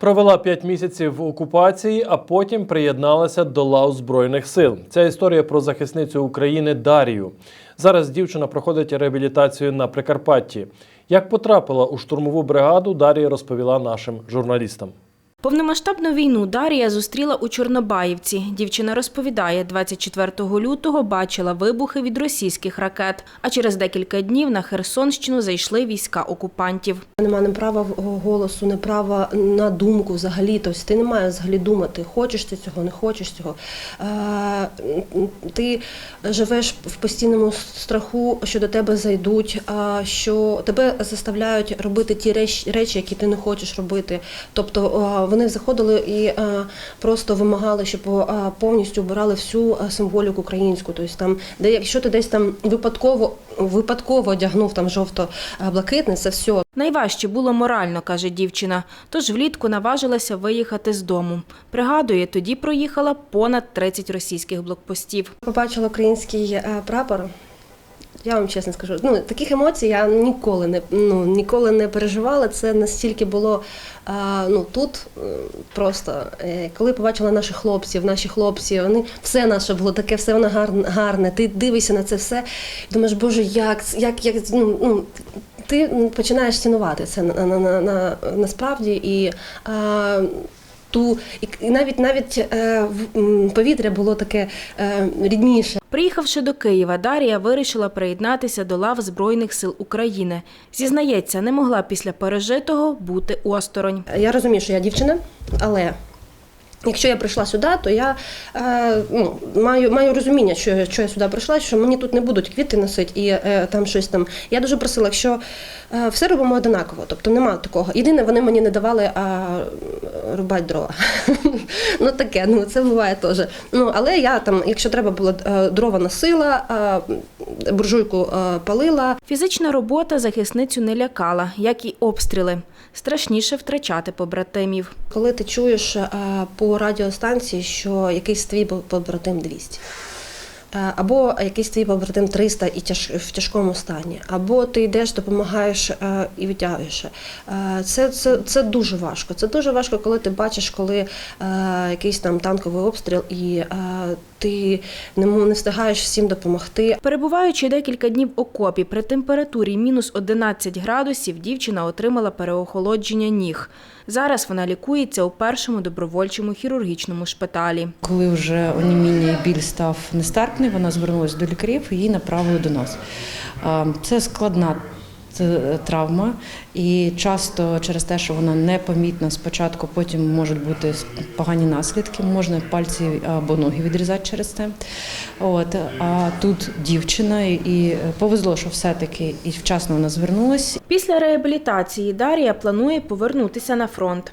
Провела 5 місяців в окупації, а потім приєдналася до лав Збройних сил. Ця історія про захисницю України Дарію. Зараз дівчина проходить реабілітацію на Прикарпатті. Як потрапила у штурмову бригаду, Дарія розповіла нашим журналістам. Повномасштабну війну Дарія зустріла у Чорнобаївці. Дівчина розповідає, 24 лютого бачила вибухи від російських ракет, а через декілька днів на Херсонщину зайшли війська окупантів. Нема не права голосу, не права на думку взагалі. Тобто ти не маєш взагалі думати, хочеш ти цього, не хочеш цього. Е, Ти живеш в постійному страху, що до тебе зайдуть, а що тебе заставляють робити ті речі, речі, які ти не хочеш робити. Тобто е, вони заходили і е, просто вимагали, щоб е, повністю обирали всю е, символіку українську. Тобто там, де якщо ти десь там випадково випадково одягнув там жовто-блакитне, це все. Найважче було морально, каже дівчина. Тож влітку наважилася виїхати з дому. Пригадує, тоді проїхала понад 30 російських блокпостів. Побачила український прапор. Я вам чесно скажу, ну таких емоцій я ніколи не ну ніколи не переживала. Це настільки було а, ну тут е, просто е, коли побачила наших хлопців, наші хлопці, вони все наше було таке, все воно гарне, гарне. Ти дивишся на це все. і Думаєш, боже, як як, як ну, ну ти починаєш цінувати це на, на, на, на насправді і. А, ту і, навіть навіть е, повітря було таке е, рідніше. Приїхавши до Києва, Дарія вирішила приєднатися до лав Збройних сил України. Зізнається, не могла після пережитого бути осторонь. Я розумію, що я дівчина, але якщо я прийшла сюди, то я е, ну, маю, маю розуміння, що, що я сюди прийшла, що мені тут не будуть квіти носити і е, там щось там. Я дуже просила, якщо е, все робимо одинаково, тобто немає такого. Єдине, вони мені не давали а, рубати дрова. Ну таке, ну це буває теж. Ну, але я там, якщо треба було е, дрова носила, е, буржуйку е, палила, Фізична робота захисницю не лякала, як і обстріли. Страшніше втрачати побратимів. Коли ти чуєш по радіостанції, що якийсь твій побратим 200, е, або якийсь твій побратим 300 і тяж, в тяжкому стані, або ти йдеш, допомагаєш е, і витягуєш. Е, Це, це, це дуже важко. Це дуже важко, коли ти бачиш, коли е, якийсь там танковий обстріл, і е, ти не, не встигаєш всім допомогти. Перебуваючи декілька днів в окопі при температурі мінус 11 градусів, дівчина отримала переохолодження ніг. Зараз вона лікується у першому добровольчому хірургічному шпиталі. Коли вже оніміння і біль став нестерпний, вона звернулася до лікарів і її направили до нас. Це складна е, травма, і часто через те, що вона непомітна спочатку, потім можуть бути погані наслідки, можна пальці або ноги відрізати через це. От а тут дівчина, і повезло, що все-таки і вчасно вона звернулася, Після реабілітації Дарія планує повернутися на фронт.